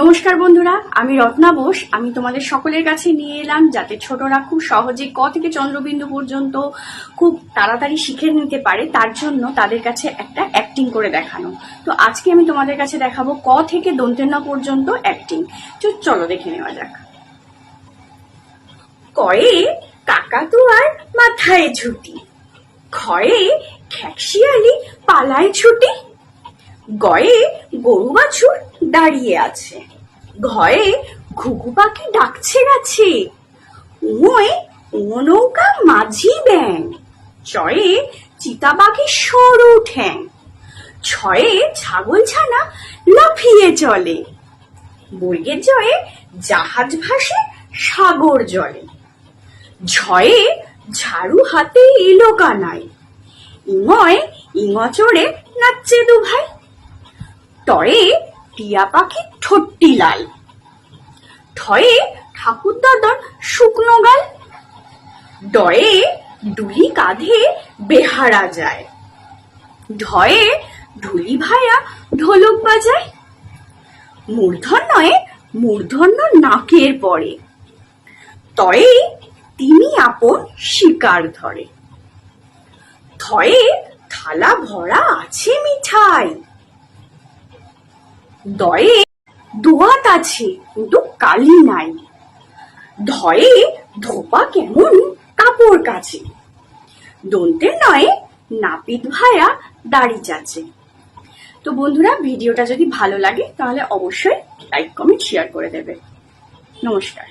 নমস্কার বন্ধুরা, আমি রত্না বোস। আমি তোমাদের সকলের কাছে নিয়ে এলাম যাতে ছোটরা খুব সহজে ক থেকে চন্দ্রবিন্দু পর্যন্ত খুব তাড়াতাড়ি শিখে নিতে পারে, তার জন্য তাদের কাছে একটা অ্যাক্টিং করে দেখানো। তো আজকে আমি তোমাদের কাছে দেখাবো ক থেকে দন্তেন্ন পর্যন্ত অ্যাক্টিং তো চলো দেখে নেওয়া যাক। কয়ে কাকাতুয়ার মাথায় ঝুটি, খয়ে খ্যাকশিয়ালি পালায় ছুটি গয়ে গরু বাছুর দাঁড়িয়ে আছে। ঘয়ে ঘুঘু পাখি ডাকছে গাছে। উঁয়ে উঁ নৌকা মাঝি ব্যাং চয়ে চিতা পাখি সরু ঠ্যাং ছয়ে ছাগল ছানা লাফিয়ে চলে। বর্গের জয়ে জাহাজ ভাসে সাগর জলে। ঝয়ে ঝাড়ু হাতে এলো কানায়। ইঙয় ইঙচড়ে নাচছে দু ভাই টয়ে পাখি ঠোঁটটি লাল। ঠয়ে ঠাকুর দাদার শুকনো গাল। ডয়ে ডুলি কাঁধে বেহারা যায়। ঢয়ে ঢুলি ভায়া ঢোলক বাজায়। মূর্ধন্যয়ে মূর্ধন্য নাকের পরে। তয়ে তিনি আপন শিকার ধরে। থয়ে থালা ভরা আছে মিঠাই। দয়ে দোয়াত আছে, কিন্তু কালি নাই। ধয়ে ধোপা কেমন কাপড় কাছে দন্তে নয় নাপিত ভায়া দাড়ি চাচে। তো বন্ধুরা, ভিডিওটা যদি ভালো লাগে, তাহলে অবশ্যই লাইক কমেন্ট শেয়ার করে দেবে। নমস্কার।